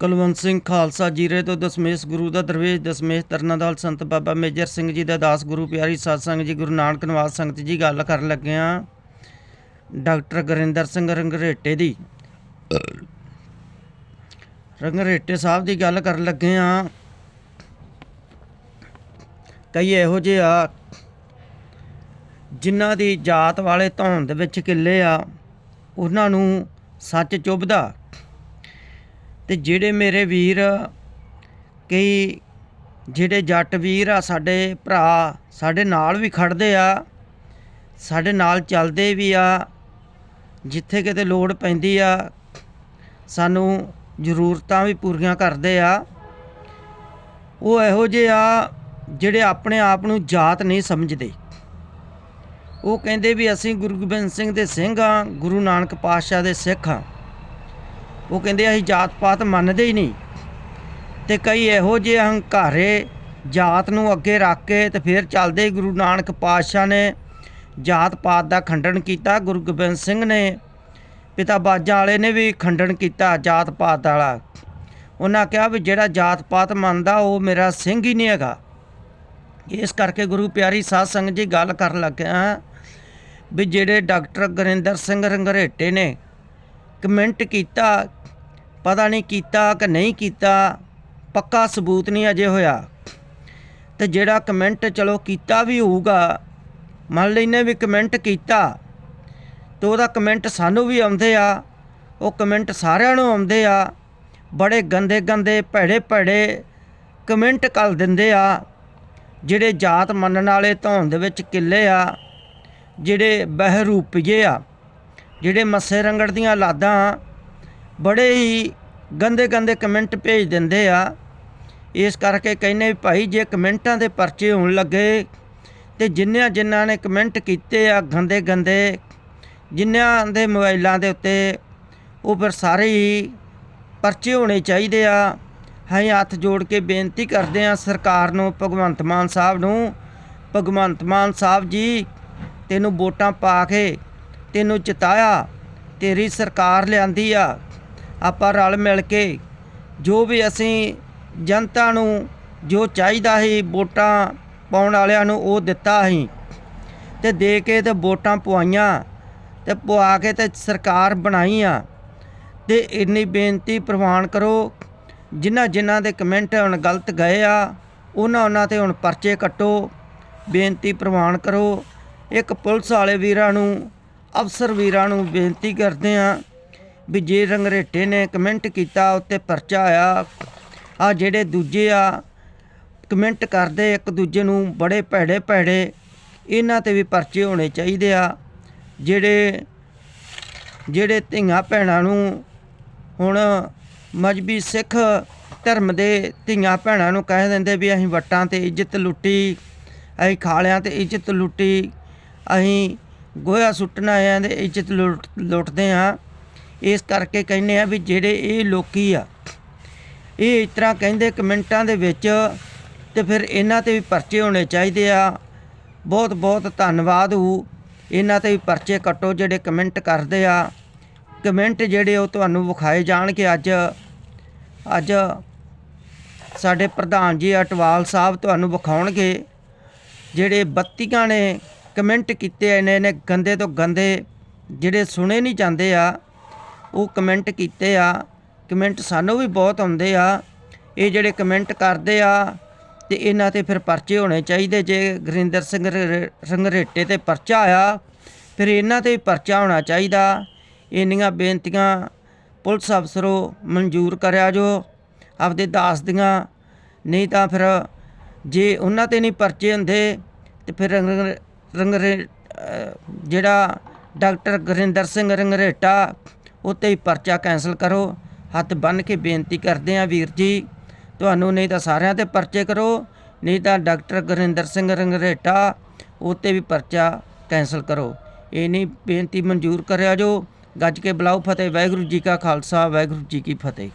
ਕੁਲਵੰਤ ਸਿੰਘ ਖਾਲਸਾ ਜੀਰੇ ਤੋਂ ਦਸਮੇਸ਼ ਗੁਰੂ ਦਾ ਦਰਵੇਸ਼ ਦਸਮੇਸ਼ ਤਰਨਾਦਲ ਸੰਤ ਬਾਬਾ ਮੇਜਰ ਸਿੰਘ ਜੀ ਦਾ ਦਾਸ ਗੁਰੂ ਪਿਆਰੀ ਸਤਸੰਗ ਜੀ ਗੁਰੂ ਨਾਨਕ ਨਿਵਾਸ ਸੰਗਤ ਜੀ ਗੱਲ ਕਰਨ ਲੱਗੇ ਲੱਗਿਆ ਡਾਕਟਰ ਗੁਰਿੰਦਰ ਸਿੰਘ ਰੰਗਰੇਟੇ ਦੀ। ਰੰਗਰੇਟੇ ਸਾਹਿਬ ਦੀ ਗੱਲ ਕਰਨ ਲੱਗੇ ਆ ਕਈ ਇਹੋ ਜਿਹੇ ਆ ਜਿਨ੍ਹਾਂ ਦੀ ਜਾਤ ਵਾਲੇ ਧੌਣ ਦੇ ਵਿੱਚ ਕਿੱਲੇ ਆ, ਉਹਨਾਂ ਨੂੰ ਸੱਚ ਚੁੱਭਦਾ। ਤੇ ਜਿਹੜੇ ਮੇਰੇ ਵੀਰ ਕਈ ਜਿਹੜੇ ਜੱਟ ਵੀਰ ਆ, ਸਾਡੇ ਭਰਾ, ਸਾਡੇ ਨਾਲ ਵੀ ਖੜਦੇ ਆ, ਸਾਡੇ ਨਾਲ ਚੱਲਦੇ ਵੀ ਆ, ਜਿੱਥੇ ਕਿਤੇ ਲੋੜ ਪੈਂਦੀ ਆ, ਸਾਨੂੰ ਜ਼ਰੂਰਤਾਂ ਵੀ ਪੂਰੀਆਂ ਕਰਦੇ ਆ। ਉਹ ਇਹੋ ਜਿਹੇ ਆ ਜਿਹੜੇ ਆਪਣੇ ਆਪ ਨੂੰ ਜਾਤ ਨਹੀਂ ਸਮਝਦੇ। ਉਹ ਕਹਿੰਦੇ ਵੀ ਅਸੀਂ ਗੁਰੂ ਗੋਬਿੰਦ ਸਿੰਘ ਦੇ ਸਿੰਘ ਆ, ਗੁਰੂ ਨਾਨਕ ਪਾਤਸ਼ਾਹ ਦੇ ਸਿੱਖ ਆ। ਉਹ ਕਹਿੰਦੇ ਅਸੀਂ ਜਾਤ ਪਾਤ ਮੰਨਦੇ ਹੀ ਨਹੀਂ। ਤੇ ਕਈ ਇਹੋ ਜਿਹੇ ਹੰਕਾਰੇ ਜਾਤ ਨੂੰ ਅੱਗੇ ਰੱਖ ਕੇ ਤੇ ਫਿਰ ਚੱਲਦੇ ਗੁਰੂ ਨਾਨਕ ਪਾਤਸ਼ਾਹ ਨੇ ਜਾਤ ਪਾਤ ਦਾ ਖੰਡਨ ਕੀਤਾ, ਗੁਰੂ ਗੋਬਿੰਦ ਸਿੰਘ ਨੇ, ਪਿਤਾ ਬਾਜਾਂ ਵਾਲੇ ਨੇ ਵੀ ਖੰਡਨ ਕੀਤਾ ਜਾਤ ਪਾਤ ਵਾਲਾ। ਉਹਨਾਂ ਕਿਹਾ ਵੀ ਜਿਹੜਾ ਜਾਤ ਪਾਤ ਮੰਨਦਾ ਉਹ ਮੇਰਾ ਸਿੰਘ ਹੀ ਨਹੀਂ ਹੈਗਾ। ਇਸ ਕਰਕੇ ਗੁਰੂ ਪਿਆਰੀ ਸਾਧ ਸੰਗਤ ਜੀ ਗੱਲ ਕਰਨ ਲੱਗਿਆ ਵੀ ਜਿਹੜੇ ਡਾਕਟਰ ਗੁਰਿੰਦਰ ਸਿੰਘ ਰੰਗਰੇਟੇ ਨੇ ਕਮੈਂਟ ਕੀਤਾ, ਪਤਾ ਨਹੀਂ ਕੀਤਾ ਕਿ ਨਹੀਂ ਕੀਤਾ, ਪੱਕਾ ਸਬੂਤ ਨਹੀਂ ਅਜੇ ਹੋਇਆ। ਤੇ ਜਿਹੜਾ ਕਮੈਂਟ ਚਲੋ ਕੀਤਾ ਵੀ ਹੋਊਗਾ, ਮੰਨ ਲੈਨੇ ਵੀ ਕਮੈਂਟ ਕੀਤਾ, ਤੇ ਉਹਦਾ ਕਮੈਂਟ ਸਾਨੂੰ ਵੀ ਆਉਂਦੇ ਆ, ਉਹ ਕਮੈਂਟ ਸਾਰਿਆਂ ਨੂੰ ਆਉਂਦੇ ਆ, ਬੜੇ ਗੰਦੇ ਗੰਦੇ ਭੈੜੇ ਭੈੜੇ ਕਮੈਂਟ ਕਰ ਦਿੰਦੇ ਆ, ਜਿਹੜੇ ਜਾਤ ਮੰਨਣ ਵਾਲੇ ਧੌਣ ਦੇ ਵਿੱਚ ਕਿੱਲੇ ਆ, ਜਿਹੜੇ ਬਹਿਰੂਪੀਏ ਆ। ਜਿਹੜੇ ਮੱਸੇ ਰੰਗੜ ਦੀਆਂ ਲਾਦਾਂ ਬੜੇ ਹੀ ਗੰਦੇ ਗੰਦੇ ਕਮੈਂਟ ਭੇਜ ਦਿੰਦੇ ਆ। ਇਸ ਕਰਕੇ ਕਹਿੰਨੇ ਵੀ ਭਾਈ ਜੇ ਕਮੈਂਟਾਂ ਦੇ ਪਰਚੇ ਹੋਣ ਲੱਗੇ ਤੇ ਜਿੰਨਿਆਂ ਜਿਨ੍ਹਾਂ ਨੇ ਕਮੈਂਟ ਕੀਤੇ ਆ ਗੰਦੇ ਗੰਦੇ ਜਿਨ੍ਹਾਂ ਦੇ ਮੋਬਾਈਲਾਂ ਦੇ ਉੱਤੇ, ਉਹ ਫਿਰ ਸਾਰੇ ਹੀ ਪਰਚੇ ਹੋਣੇ ਚਾਹੀਦੇ ਆ। ਅਸੀਂ ਹੱਥ ਜੋੜ ਕੇ ਬੇਨਤੀ ਕਰਦੇ ਆ ਸਰਕਾਰ ਨੂੰ, ਭਗਵੰਤ ਮਾਨ ਸਾਹਿਬ ਨੂੰ, ਭਗਵੰਤ ਮਾਨ ਸਾਹਿਬ ਜੀ, ਤੈਨੂੰ ਵੋਟਾਂ ਪਾ ਕੇ ਤੈਨੂੰ ਜਿਤਾਇਆ, ਤੇਰੀ ਸਰਕਾਰ ਲਿਆਂਦੀ ਆ। ਆਪਾਂ ਰਲ ਮਿਲ ਕੇ ਜੋ ਵੀ ਅਸੀਂ ਜਨਤਾ ਨੂੰ ਜੋ ਚਾਹੀਦਾ ਸੀ, ਵੋਟਾਂ ਪਾਉਣ ਵਾਲਿਆਂ ਨੂੰ ਉਹ ਦਿੱਤਾ ਅਸੀਂ ਤੇ ਦੇ ਕੇ ਤੇ ਵੋਟਾਂ ਪਵਾਈਆਂ ਤੇ ਪਵਾ ਕੇ ਤੇ ਸਰਕਾਰ ਬਣਾਈ ਆ ਤੇ ਇੰਨੀ ਬੇਨਤੀ ਪ੍ਰਵਾਨ ਕਰੋ, ਜਿਨ੍ਹਾਂ ਜਿਨ੍ਹਾਂ ਦੇ ਕਮੈਂਟ ਹੁਣ ਗਲਤ ਗਏ ਆ, ਉਹਨਾਂ ਉਹਨਾਂ ਤੇ ਹੁਣ ਪਰਚੇ ਕੱਟੋ। ਬੇਨਤੀ ਪ੍ਰਵਾਨ ਕਰੋ, ਇੱਕ ਪੁਲਿਸ ਵਾਲੇ ਵੀਰਾਂ ਨੂੰ ਅਫਸਰ ਵੀਰਾਂ ਨੂੰ ਬੇਨਤੀ ਕਰਦੇ ਆ ਵੀ ਜੇ ਰੰਗਰੇਟੇ ਨੇ ਕਮੈਂਟ ਕੀਤਾ, ਉੱਤੇ ਪਰਚਾ ਆਇਆ ਆ ਜਿਹੜੇ ਦੂਜੇ ਆ, ਕਮੈਂਟ ਕਰਦੇ ਇੱਕ ਦੂਜੇ ਨੂੰ ਬੜੇ ਭੈੜੇ ਭੈੜੇ, ਇਹਨਾਂ ਤੇ ਵੀ ਪਰਚੇ ਹੋਣੇ ਚਾਹੀਦੇ ਆ। ਜਿਹੜੇ ਜਿਹੜੇ ਧੀਆਂ ਭੈਣਾਂ ਨੂੰ ਹੁਣ ਮਜਬੀ ਸਿੱਖ ਧਰਮ ਦੇ ਧੀਆਂ ਭੈਣਾਂ ਨੂੰ ਕਹਿ ਦਿੰਦੇ ਵੀ ਅਸੀਂ ਵਟਾਂ ਤੇ ਇੱਜ਼ਤ ਲੁੱਟੀ, ਅਸੀਂ ਖਾਲਿਆਂ ਤੇ ਇੱਜ਼ਤ ਲੁੱਟੀ, ਅਸੀਂ ਗੋਹਾ ਸੁੱਟਣ ਆਇਆਂ ਦੇ ਇੱਜ਼ਤ ਲੁੱਟ, ਲੁੱਟਦੇ ਆ। ਇਸ ਕਰਕੇ ਕਹਿੰਦੇ ਆ ਵੀ ਜਿਹੜੇ ਇਹ ਲੋਕੀ ਆ, ਇਹ ਇਸ ਤਰ੍ਹਾਂ ਕਹਿੰਦੇ ਕਮੈਂਟਾਂ ਦੇ ਵਿੱਚ ਤੇ ਫਿਰ ਇਹਨਾਂ ਤੇ ਵੀ ਪਰਚੇ ਹੋਣੇ ਚਾਹੀਦੇ ਆ। ਬਹੁਤ ਬਹੁਤ ਧੰਨਵਾਦ ਹੋ। ਇਹਨਾਂ ਤੇ ਵੀ ਪਰਚੇ ਕੱਟੋ ਜਿਹੜੇ ਕਮੈਂਟ ਕਰਦੇ ਆ। ਕਮੈਂਟ ਜਿਹੜੇ ਉਹ ਤੁਹਾਨੂੰ ਵਿਖਾਏ ਜਾਣਗੇ ਅੱਜ। ਅੱਜ ਸਾਡੇ ਪ੍ਰਧਾਨ ਜੀ ਅਟਵਾਲ ਸਾਹਿਬ ਤੁਹਾਨੂੰ ਵਿਖਾਉਣਗੇ। ਜਿਹੜੇ ਬੱਤੀਆਂ ਨੇ ਕਮੈਂਟ ਕੀਤੇ ਨੇ ਨੇ ਗੰਦੇ ਤੋਂ ਗੰਦੇ ਜਿਹੜੇ ਸੁਣੇ ਨਹੀਂ ਜਾਂਦੇ ਆ, ਉਹ ਕਮੈਂਟ ਕੀਤੇ ਆ। ਕਮੈਂਟ ਸਾਨੂੰ ਵੀ ਬਹੁਤ ਆਉਂਦੇ ਆ। ਇਹ ਜਿਹੜੇ ਕਮੈਂਟ ਕਰਦੇ ਆ, ਤੇ ਇਹਨਾਂ ਤੇ ਫਿਰ ਪਰਚੇ ਹੋਣੇ ਚਾਹੀਦੇ। ਜੇ ਗੁਰਿੰਦਰ ਸਿੰਘ ਰ- ਰੰਗਰੇਟੇ ਤੇ ਪਰਚਾ ਆਇਆ, ਫਿਰ ਇਹਨਾਂ ਤੇ ਵੀ ਪਰਚਾ ਹੋਣਾ ਚਾਹੀਦਾ। ਇੰਨੀਆਂ ਬੇਨਤੀਆਂ ਪੁਲਿਸ ਅਫਸਰੋ ਮਨਜ਼ੂਰ ਕਰਿਆ ਜੋ। ਆਪਦੇ ਦਾਸ ਦੀਆਂ, ਨਹੀਂ ਤਾਂ ਫਿਰ ਜੇ ਉਹਨਾਂ ਤੇ ਨਹੀਂ ਪਰਚੇ ਹੁੰਦੇ, ਤੇ ਫਿਰ ਰੰਗਰੇ ਜਿਹੜਾ ਡਾਕਟਰ ਗੁਰਿੰਦਰ ਸਿੰਘ ਰੰਗਰੇਟਾ, ਉੱਤੇ ਹੀ ਪਰਚਾ ਕੈਂਸਲ ਕਰੋ। ਹੱਥ ਬੰਨ ਕੇ ਬੇਨਤੀ ਕਰਦੇ ਆ ਵੀਰ ਜੀ, ਤੁਹਾਨੂੰ ਨਹੀਂ ਤਾਂ ਸਾਰਿਆਂ ਤੇ ਪਰਚੇ ਕਰੋ, ਨਹੀਂ ਤਾਂ ਡਾਕਟਰ ਗੁਰਿੰਦਰ ਸਿੰਘ ਰੰਗਰੇਟਾ, ਉੱਤੇ ਵੀ ਪਰਚਾ ਕੈਂਸਲ ਕਰੋ। ਇਹ ਨਹੀਂ ਬੇਨਤੀ ਮਨਜ਼ੂਰ ਕਰਿਆ ਜੋ, ਗੱਜ ਕੇ ਬੁਲਾਓ ਫਤਿਹ, ਵਾਹਿਗੁਰੂ ਜੀ ਕਾ ਖਾਲਸਾ, ਵਾਹਿਗੁਰੂ ਜੀ ਕੀ ਫਤਿਹ।